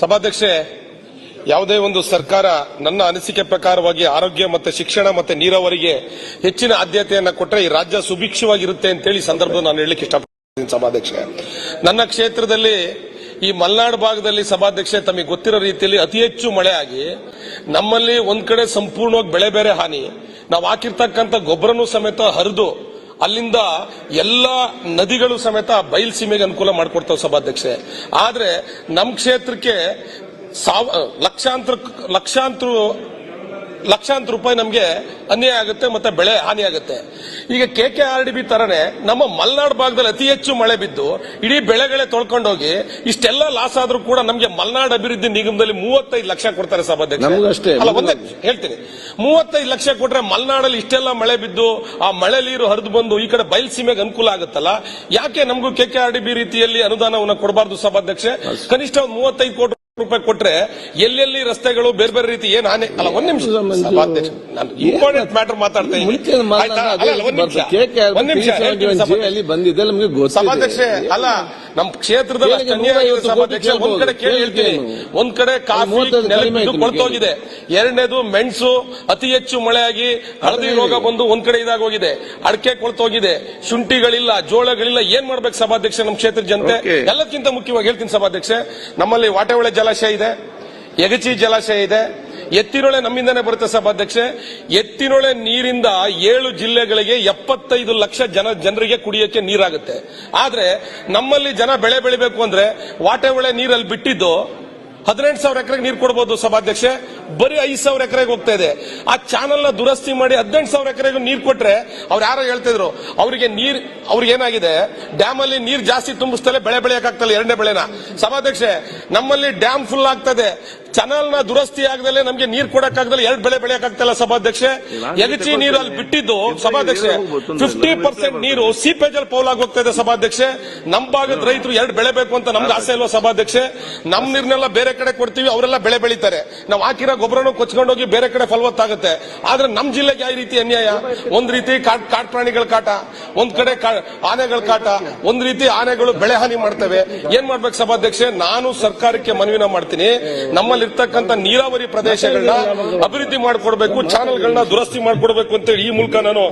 ಸಭಾಧ್ಯಕ್ಷೆ, ಯಾವುದೇ ಒಂದು ಸರ್ಕಾರ ನನ್ನ ಅನಿಸಿಕೆ ಪ್ರಕಾರವಾಗಿ ಆರೋಗ್ಯ ಮತ್ತೆ ಶಿಕ್ಷಣ ಮತ್ತೆ ನೀರಾವರಿಗೆ ಹೆಚ್ಚಿನ ಆದ್ಯತೆಯನ್ನು ಕೊಟ್ಟರೆ ಈ ರಾಜ್ಯ ಸುಭಿಕ್ಷವಾಗಿರುತ್ತೆ ಅಂತೇಳಿ ಸಂದರ್ಭದಲ್ಲಿ ನಾನು ಹೇಳಲಿಕ್ಕೆ ಇಷ್ಟಪಡ್ತೀನಿ ಸಭಾಧ್ಯಕ್ಷೆ. ನನ್ನ ಕ್ಷೇತ್ರದಲ್ಲಿ ಈ ಮಲ್ನಾಡು ಭಾಗದಲ್ಲಿ ಸಭಾಧ್ಯಕ್ಷೆ ತಮಗೆ ಗೊತ್ತಿರೋ ರೀತಿಯಲ್ಲಿ ಅತಿ ಹೆಚ್ಚು ಮಳೆ ಆಗಿ ನಮ್ಮಲ್ಲಿ ಒಂದ್ ಕಡೆ ಸಂಪೂರ್ಣವಾಗಿ ಬೆಳೆ ಬೇರೆ ಹಾನಿ. ನಾವು ಹಾಕಿರ್ತಕ್ಕಂಥ ಗೊಬ್ಬರನೂ ಸಮೇತ ಹರಿದು ಅಲ್ಲಿಂದ ಎಲ್ಲ ನದಿಗಳು ಸಮೇತ ಬಯಲ್ಸೀಮೆಗೆ ಅನುಕೂಲ ಮಾಡಿಕೊಡ್ತಾವೆ ಸಭಾಧ್ಯಕ್ಷೆ ಆದ್ರೆ ನಮ್ಮ ಕ್ಷೇತ್ರಕ್ಕೆ ಸಾವ ಲಕ್ಷಾಂತರ ಲಕ್ಷಾಂತರ ಲಕ್ಷಾಂತರ ರೂಪಾಯಿ ನಮಗೆ ಅನ್ಯಾಯ ಆಗುತ್ತೆ ಮತ್ತೆ ಬೆಳೆ ಹಾನಿ ಆಗುತ್ತೆ. ಈಗ K K R D B ತರನೇ ನಮ್ಮ ಮಲೆನಾಡು ಭಾಗದಲ್ಲಿ ಅತಿ ಹೆಚ್ಚು ಮಳೆ ಬಿದ್ದು ಇಡೀ ಬೆಳೆಗಳೇ ತೊಳ್ಕೊಂಡೋಗಿ ಇಷ್ಟೆಲ್ಲ ಲಾಸ್ ಆದ್ರೂ ಕೂಡ ನಮಗೆ ಮಲೆನಾಡು ಅಭಿವೃದ್ಧಿ ನಿಗಮದಲ್ಲಿ ಮೂವತ್ತೈದು ಲಕ್ಷ ಕೊಡ್ತಾರೆ ಸಭಾಧ್ಯಕ್ಷ ಅಲ್ಲ ಒಂದೇ ಹೇಳ್ತೀನಿ. ಮೂವತ್ತೈದು ಲಕ್ಷ ಕೊಟ್ರೆ ಮಲೆನಾಡಲ್ಲಿ ಇಷ್ಟೆಲ್ಲ ಮಳೆ ಬಿದ್ದು ಆ ಮಳೆ ನೀರು ಹರಿದು ಬಂದು ಈ ಕಡೆ ಬಯಲು ಸೀಮೆಗೆ ಅನುಕೂಲ ಆಗುತ್ತಲ್ಲ? ಯಾಕೆ ನಮಗೂ K K R D B ರೀತಿಯಲ್ಲಿ ಅನುದಾನವನ್ನು ಕೊಡಬಾರ್ದು ಸಭಾಧ್ಯಕ್ಷೆ ಕನಿಷ್ಠ ಒಂದು ಮೂವತ್ತೈದು ಕೋಟಿ ರೂಪಾಯಿ ಕೊಟ್ರೆ ಎಲ್ಲೆಲ್ಲಿ ರಸ್ತೆಗಳು ಬೇರೆ ಬೇರೆ ರೀತಿ ಏನ್ ಹಾನಿ ಅಲ್ಲ ಒಂದ್ ನಿಮಿಷ. ಇಂಪಾರ್ಟೆಂಟ್ ಮ್ಯಾಟರ್ ಮಾತಾಡ್ತಾ ಇದ್ದೀನಿ. ಒಂದ್ ನಿಮಿಷ. ಅಲ್ಲಿ ಬಂದಿದೆ ನಮಗೆ ಸಭಾಧ್ಯಕ್ಷೆ ಅಲ್ಲ ನಮ್ ಕ್ಷೇತ್ರದಲ್ಲಿ ಅಷ್ಟು ಕೇಳಿಗೆ ಅನ್ಯಾಯ ಆಗಿದೆ ನೂರೈವತ್ತು ಸಭಾಧ್ಯಕ್ಷೆ ಒಂದ್ ಕಡೆ ಕೇಳಿ ಹೇಳ್ತೀನಿ ಒಂದ್ ಕಡೆ ಕಾಫಿ ಕೊಳ್ತೋಗಿದೆ ಎರಡನೇದು ಮೆಣಸು ಅತಿ ಹೆಚ್ಚು ಮಳೆಯಾಗಿ ಹಳದಿ ರೋಗ ಬಂದು ಒಂದ್ ಕಡೆ ಇದಾಗೋಗಿದೆ. ಅಡಕೆ ಕೊಳ್ತೋಗಿದೆ. ಶುಂಠಿಗಳಿಲ್ಲ ಜೋಳಗಳಿಲ್ಲ ಏನ್ ಮಾಡ್ಬೇಕು ಸಭಾಧ್ಯಕ್ಷ ನಮ್ಮ ಕ್ಷೇತ್ರದ ಜನತೆ. ಎಲ್ಲಕ್ಕಿಂತ ಮುಖ್ಯವಾಗಿ ಹೇಳ್ತೀನಿ ಸಭಾಧ್ಯಕ್ಷೆ. ನಮ್ಮಲ್ಲಿ ವಾಟೆಹೊಳೆ ಜಲಾಶಯ ಇದೆ ಯಗಚಿ ಜಲಾಶಯ ಇದೆ ಎತ್ತಿನೊಳೆ ನಮ್ಮಿಂದನೇ ಬರುತ್ತೆ ಸಭಾಧ್ಯಕ್ಷೆ ಎತ್ತಿನೊಳೆ ನೀರಿಂದ ಏಳು ಜಿಲ್ಲೆಗಳಿಗೆ ಎಪ್ಪತ್ತೈದು ಲಕ್ಷ ಜನ ಜನರಿಗೆ ಕುಡಿಯೋಕೆ ನೀರಾಗುತ್ತೆ. ಆದ್ರೆ ನಮ್ಮಲ್ಲಿ ಜನ ಬೆಳೆ ಬೆಳಿಬೇಕು ಅಂದ್ರೆ ಒಳೆ ನೀರಲ್ಲಿ ಬಿಟ್ಟಿದ್ದು ಹದಿನೆಂಟು ಸಾವಿರ ಎಕರೆಗೆ ನೀರು ಕೊಡಬಹುದು ಸಭಾಧ್ಯಕ್ಷೆ ಬರೀ ಐದು ಸಾವಿರ ಎಕರೆಗೆ ಹೋಗ್ತಾ ಇದೆ. ಆ ಚಾನಲ್ನ ದುರಸ್ತಿ ಮಾಡಿ ಹದಿನೆಂಟು ಸಾವಿರ ಎಕರೆಗೂ ನೀರು ಕೊಟ್ರೆ ಅವ್ರು ಯಾರೋ ಹೇಳ್ತಿದ್ರು, ಅವರಿಗೆ ನೀರ್, ಅವ್ರಿಗೆ ಏನಾಗಿದೆ? ಡ್ಯಾಮ್ ಅಲ್ಲಿ ನೀರು ಜಾಸ್ತಿ ತುಂಬಿಸ್ತಲೇ ಬೆಳೆ ಬೆಳೆಯಕ್ಕಾಗ್ತಲ್ಲ ಎರಡನೇ ಬೆಳೆನ. ಸಭಾಧ್ಯಕ್ಷೆ ನಮ್ಮಲ್ಲಿ ಡ್ಯಾಮ್ ಫುಲ್ ಆಗ್ತದೆ ಚಾನಲ್ನ ದುರಸ್ತಿ ಆಗದಲ್ಲೇ ನಮಗೆ ನೀರ್ ಕೊಡಕ್ಕಾಗದಲ್ಲ ಎರಡು ಬೆಳೆ ಬೆಳೆಯಕ್ಕಾಗ್ತಲ್ಲ ಸಭಾಧ್ಯಕ್ಷೆ. ಎಗಚಿ ನೀರು ಅಲ್ಲಿ ಬಿಟ್ಟಿದ್ದು ಸಭಾಧ್ಯಕ್ಷೆ. ಫಿಫ್ಟಿ ಪರ್ಸೆಂಟ್ ನೀರು ಸೀಪೇಜ್ ಅಲ್ಲಿ ಪೌಲ್ ಹೋಗ್ತಾ ಇದೆ ಸಭಾಧ್ಯಕ್ಷೆ. ನಮ್ ಭಾಗದ ರೈತರು ಎರಡು ಬೆಳೆಬೇಕು ಅಂತ ನಮ್ಗೆ ಆಸೆ ಇಲ್ವಾ ಸಭಾಧ್ಯಕ್ಷೆ? ನಮ್ ನೀರ್ನೆಲ್ಲ ಬೇರೆ ಕಡೆ ಕೊಡ್ತೀವಿ ಅವರೆಲ್ಲ ಬೆಳೆ ಬೆಳೀತಾರೆ. ನಾವು ಹಾಕಿರೋ ಗೊಬ್ಬರನು ಕೊಚ್ಕೊಂಡೋಗಿ ಬೇರೆ ಕಡೆ ಫಲವತ್ತಾಗುತ್ತೆ. ಆದ್ರೆ ನಮ್ ಜಿಲ್ಲೆಗೆ ಯಾವ ರೀತಿ ಅನ್ಯಾಯ. ಒಂದ್ ರೀತಿ ಕಾಟ್ ಪ್ರಾಣಿಗಳ ಕಾಟ ಒಂದ್ ಕಡೆ ಆನೆಗಳ ಕಾಟ ಒಂದ್ ರೀತಿ ಆನೆಗಳು ಬೆಳೆ ಹಾನಿ ಮಾಡ್ತವೆ. ಏನ್ ಮಾಡ್ಬೇಕು ಸಭಾಧ್ಯಕ್ಷೆ? ನಾನು ಸರ್ಕಾರಕ್ಕೆ ಮನವಿನ ಮಾಡ್ತೀನಿ. ನಮ್ಮಲ್ಲಿ ಇರ್ತಕ್ಕಂಥ ನೀರಾವರಿ ಪ್ರದೇಶಗಳನ್ನ ಅಭಿವೃದ್ಧಿ ಮಾಡಿಕೊಡ್ಬೇಕು, ಚಾನೆಲ್ಗಳನ್ನ ದುರಸ್ತಿ ಮಾಡಿಕೊಡ್ಬೇಕು ಅಂತೇಳಿ ಈ ಮೂಲಕ ನಾನು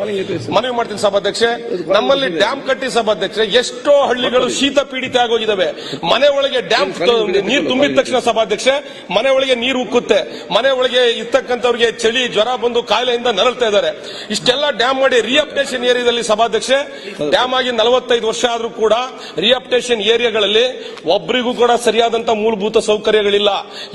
ಮನವಿ ಮಾಡ್ತೀನಿ ಸಭಾಧ್ಯಕ್ಷೆ. ನಮ್ಮಲ್ಲಿ ಡ್ಯಾಮ್ ಕಟ್ಟಿ ಸಭಾಧ್ಯಕ್ಷೆ ಎಷ್ಟೋ ಹಳ್ಳಿಗಳು ಶೀತ ಪೀಡಿತ ಆಗೋಗಿದ್ದಾವೆ ಮನೆ ಒಳಗೆ ಡ್ಯಾಮ್ ನೀರು ತುಂಬಿದ ತಕ್ಷಣ ಸಭಾಧ್ಯಕ್ಷೆ ಮನೆ ಒಳಗೆ ನೀರು ಉಕ್ಕುತ್ತೆ. ಮನೆ ಒಳಗೆ ಇರ್ತಕ್ಕಂಥವ್ರಿಗೆ ಚಳಿ, ಜ್ವರ ಬಂದು ಕಾಯಿಲೆಯಿಂದ ನರಳ್ತಾ ಇದ್ದಾರೆ. ಇಷ್ಟೆಲ್ಲ ಡ್ಯಾಮ್ ಮಾಡಿ ರಿಅಪ್ಟೇಷನ್ ಏರಿಯಾದಲ್ಲಿ ಸಭಾಧ್ಯಕ್ಷೆ ಡ್ಯಾಮ್ ಆಗಿ ನಲವತ್ತೈದು ವರ್ಷ ಆದ್ರೂ ಕೂಡ ರಿಅಪ್ಟೇಷನ್ ಏರಿಯಾಗಳಲ್ಲಿ ಒಬ್ಬರಿಗೂ ಕೂಡ ಸರಿಯಾದಂತ ಮೂಲಭೂತ ಸೌಕರ್ಯಗಳಿಲ್ಲ.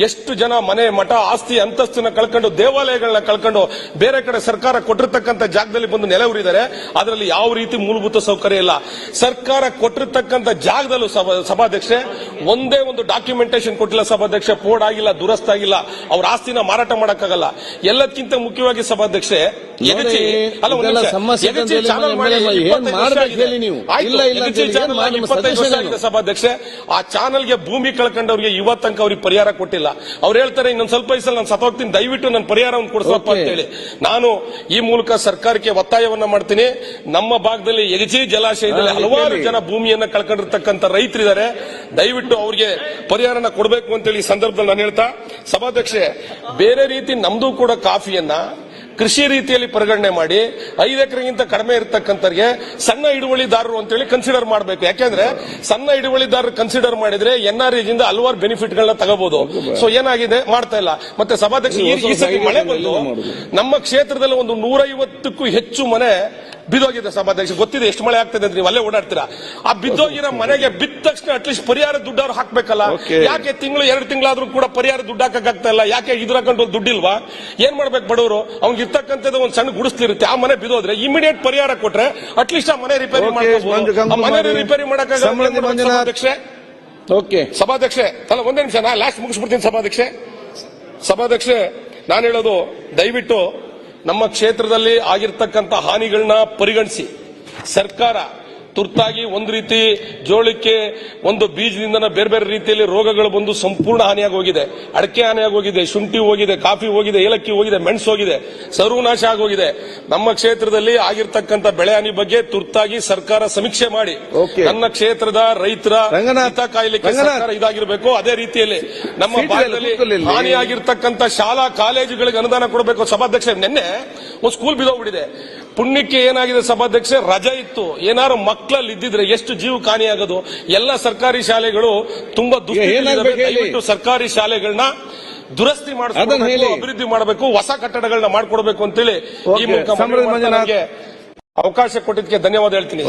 ಎಷ್ಟು ಜನ ಮನೆ ಮಠ ಆಸ್ತಿ ಅಂತಸ್ತನ್ನ ಕಳ್ಕೊಂಡು ದೇವಾಲಯಗಳನ್ನ ಕಳ್ಕೊಂಡು ಬೇರೆ ಕಡೆ ಸರ್ಕಾರ ಕೊಟ್ಟಿರ್ತಕ್ಕಂಥ ಜಾಗದಲ್ಲಿ ಬಂದು ನೆಲೆ ಉರಿದಾರೆ ಅದರಲ್ಲಿ ಯಾವ ರೀತಿ ಮೂಲಭೂತ ಸೌಕರ್ಯ ಇಲ್ಲ ಸರ್ಕಾರ ಕೊಟ್ಟಿರ್ತಕ್ಕಂಥ ಜಾಗದಲ್ಲೂ ಸಭಾ- ಸಭಾಧ್ಯಕ್ಷೆ ಒಂದೇ ಒಂದು ಡಾಕ್ಯುಮೆಂಟೇಶನ್ ಕೊಟ್ಟಿಲ್ಲ ಸಭಾಧ್ಯಕ್ಷೆ ಪೋರ್ಡ್ ಆಗಿಲ್ಲ ದುರಸ್ತಾಗಿಲ್ಲ ಅವ್ರ ಆಸ್ತಿನ ಮಾರಾಟ ಮಾಡಕ್ಕಾಗಲ್ಲ ಎಲ್ಲಕ್ಕಿಂತ ಮುಖ್ಯವಾಗಿ ಸಭಾಧ್ಯಕ್ಷೆ ಎಗಚಿ ಅಲ್ಲ ಒಂದ್ ಇದೆಲ್ಲ ನಿಮಿಷ. ಸಮಸ್ಯೆ ಎಗಚಿ ಅಂತ ಹೇಳಿ ಚಾನಲ್ ಮಾಡಿ ಮೇಲೆ ಏನ್ 25 ವರ್ಷ ಮಾಡ್ಬೇಕು ಆಗಿದೆ. ಹೇಳಿ ನೀವು? ಇಲ್ಲ, ಇಲ್ಲ ಅಂತ ಎಗಚಿ ಹೇಳಿ ಚಾನಲ್ ಏನ್ ಮಾಡಿ? 25 ವರ್ಷ ಸಜೆಷನ್ ಆಗಿದೆ ಸಭಾಧ್ಯಕ್ಷೆ ಆ ಚಾನಲ್ಗೆ ಭೂಮಿ ಕಳ್ಕೊಂಡವ್ರಿಗೆ ಇವತ್ತಂಕ ಅವ್ರಿಗೆ ಪರಿಹಾರ ಕೊಟ್ಟಿಲ್ಲ ಅವ್ರು ಹೇಳ್ತಾರೆ ಇನ್ನೊಂದು ಸ್ವಲ್ಪ ದಿವಸ ನಾನು ಸತ್ತೋಗ್ತೀನಿ ದಯವಿಟ್ಟು ನನ್ನ ಪರಿಹಾರವನ್ನು ಕೊಡಿಸಪ್ಪ ಅಂತೇಳಿ ಅಂತ ಹೇಳಿ ನಾನು ಈ ಮೂಲಕ ಸರ್ಕಾರಕ್ಕೆ ಒತ್ತಾಯವನ್ನ ಮಾಡ್ತೀನಿ. ನಮ್ಮ ಭಾಗದಲ್ಲಿ ಎಗಜಿ ಜಲಾಶಯದಲ್ಲಿ ಹಲವಾರು ಜನ ಭೂಮಿಯನ್ನ ಕಳ್ಕೊಂಡಿರ್ತಕ್ಕಂಥ ರೈತರಿದ್ದಾರೆ. ದಯವಿಟ್ಟು ಅವ್ರಿಗೆ ಪರಿಹಾರನ ಕೊಡಬೇಕು ಅಂತೇಳಿ ಈ ಸಂದರ್ಭದಲ್ಲಿ ನಾನು ಹೇಳ್ತಾ ಸಭಾಧ್ಯಕ್ಷೆ ಬೇರೆ ರೀತಿ ನಮ್ದು ಕೂಡ ಕಾಫಿಯನ್ನ ಕೃಷಿ ರೀತಿಯಲ್ಲಿ ಪರಿಗಣನೆ ಮಾಡಿ ಐದು ಎಕರೆಗಿಂತ ಕಡಿಮೆ ಇರತಕ್ಕಂಥವ್ರಿಗೆ ಸಣ್ಣ ಹಿಡುವಳಿದಾರರು ಅಂತೇಳಿ ಕನ್ಸಿಡರ್ ಮಾಡಬೇಕು. ಯಾಕೆಂದ್ರೆ ಸಣ್ಣ ಹಿಡುವಳಿದಾರರು ಕನ್ಸಿಡರ್ ಮಾಡಿದ್ರೆ ಎನ್ ಆರ್ ಇಂದ ಹಲವಾರು ಬೆನಿಫಿಟ್ಗಳನ್ನ ತಗೋಬಹುದು ಸೊ ಏನಾಗಿದೆ? ಮಾಡ್ತಾ ಇಲ್ಲ. ಮತ್ತೆ ಸಭಾಧ್ಯಕ್ಷ ಈ- ಈ ಸತಿ ಮಳೆ ಬಂದು ನಮ್ಮ ಕ್ಷೇತ್ರದಲ್ಲಿ ಒಂದು ನೂರೈವತ್ತಕ್ಕೂ ಹೆಚ್ಚು ಮನೆ ಬಿದ್ದೋಗಿದೆ ಸಭಾಧ್ಯಕ್ಷ. ಗೊತ್ತಿದೆ ಎಷ್ಟು ಮಳೆ ಆಗ್ತದೆ ಅಂತ ನೀವು ಅಲ್ಲೇ ಓಡಾಡ್ತೀರಾ. ಆ ಬಿದ್ದೋಗಿರೋ ಮನೆಗೆ ಬಿದ್ದ ತಕ್ಷಣ ಅಟ್ಲೀಸ್ಟ್ ಪರಿಹಾರ ದುಡ್ಡು ಅವ್ರು ಹಾಕ್ಬೇಕಲ್ಲ? Okay. ಯಾಕೆ ತಿಂಗಳು ಎರಡು ತಿಂಗಳಾದ್ರೂ ಕೂಡ ಪರಿಹಾರ ದುಡ್ಡು ಹಾಕಕ್ಕಾಗ್ತಾ ಇಲ್ಲ? ಯಾಕೆ ಇದ್ರ ಕಂಡು ದುಡ್ಡಿಲ್ವಾ? ಏನ್ ಮಾಡ್ಬೇಕು ಬಡವರು? ಅವ್ನಿಗೆ ಇರ್ತಕ್ಕಂಥದ್ದು ಒಂದು ಸಣ್ಣ ಗುಡಿಸ್ತಿರುತ್ತೆ ಆ ಮನೆ ಬಿದ್ದೋದ್ರೆ ಇಮಿಡಿಯೇಟ್ ಪರಿಹಾರ ಕೊಟ್ರೆ ಅಟ್ಲೀಸ್ಟ್ ಆ ಮನೆ ರಿಪೇರಿ Okay, ಆ ಕಂಪ್ನಿ ಮನೆ ಮಾಡಿ. ರಿಪೇರಿ ಸಂಬಳದ ಮಂಜುನಾಥ್. ಓಕೆ ಸಭಾಧ್ಯಕ್ಷೆ ಅಲ್ಲ ಒಂದೇ ನಿಮಿಷ ನಾ ಲಾಸ್ಟ್ ಮುಗಿಸ್ಬಿಡ್ತೀನಿ ಸಭಾಧ್ಯಕ್ಷೆ. ಸಭಾಧ್ಯಕ್ಷೆ ನಾನು ಹೇಳೋದು ದಯವಿಟ್ಟು ನಮ್ಮ ಕ್ಷೇತ್ರದಲ್ಲಿ ಆಗಿರ್ತಕ್ಕಂಥ ಹಾನಿಗಳನ್ನ ಪರಿಗಣಿಸಿ. ಸರ್ಕಾರ ತುರ್ತಾಗಿ ಒಂದು ರೀತಿ ಜೋಳಕ್ಕೆ ಒಂದು ಬೀಜದಿಂದ ಬೇರೆ ಬೇರೆ ರೀತಿಯಲ್ಲಿ ರೋಗಗಳು ಬಂದು ಸಂಪೂರ್ಣ ಹಾನಿಯಾಗಿ ಹೋಗಿದೆ. ಅಡಕೆ ಹಾನಿಯಾಗಿ ಹೋಗಿದೆ ಶುಂಠಿ ಹೋಗಿದೆ ಕಾಫಿ ಹೋಗಿದೆ ಏಲಕ್ಕಿ ಹೋಗಿದೆ ಮೆಣಸು ಹೋಗಿದೆ ಸರ್ವನಾಶ ಆಗೋಗಿದೆ ನಮ್ಮ ಕ್ಷೇತ್ರದಲ್ಲಿ ಆಗಿರ್ತಕ್ಕಂಥ ಬೆಳೆ ಹಾನಿ ಬಗ್ಗೆ ತುರ್ತಾಗಿ ಸರ್ಕಾರ ಸಮೀಕ್ಷೆ ಮಾಡಿ. ನನ್ನ ಕ್ಷೇತ್ರದ ರೈತರ ರಂಗನಾಥ ಕಾಯಿಲೆ ಕಾಯ್ಲಿಕ್ಕೆ. ಸರ್ಕಾರ ಇದಾಗಿರಬೇಕು. ಅದೇ ರೀತಿಯಲ್ಲಿ ನಮ್ಮ ಭಾಗದಲ್ಲಿ. ಹಾನಿಯಾಗಿರ್ತಕ್ಕಂಥ ಶಾಲಾ ಕಾಲೇಜುಗಳಿಗೆ ಅನುದಾನ ಕೊಡಬೇಕು ಸಭಾಧ್ಯಕ್ಷ ನಿನ್ನೆ ಒಂದು ಸ್ಕೂಲ್ ಬಿದ್ದೋಗ್ಬಿಟ್ಟಿದೆ. ಪುಣ್ಯಕ್ಕೆ ಏನಾಗಿದೆ ಸಭಾಧ್ಯಕ್ಷ ರಜೆ ಇತ್ತು ಏನಾರು ಮಕ್ಕಳಲ್ಲಿ ಇದ್ದಿದ್ರೆ ಎಷ್ಟು ಜೀವ ಹಾನಿಯಾಗೋದು ಎಲ್ಲ ಸರ್ಕಾರಿ ಶಾಲೆಗಳು ತುಂಬಾ? ದಯವಿಟ್ಟು ಸರ್ಕಾರಿ ಶಾಲೆಗಳನ್ನ ದುರಸ್ತಿ ಮಾಡಿಸ್ಕೊಡ್ಬೇಕು ಅಭಿವೃದ್ಧಿ ಮಾಡಬೇಕು ಹೊಸ ಕಟ್ಟಡಗಳನ್ನ ಮಾಡ್ಕೊಡ್ಬೇಕು ಅಂತೇಳಿ ಈ ಮೂಲಕ ಅವಕಾಶ ಕೊಟ್ಟಿದ್ದಕ್ಕೆ ಧನ್ಯವಾದ ಹೇಳ್ತೀನಿ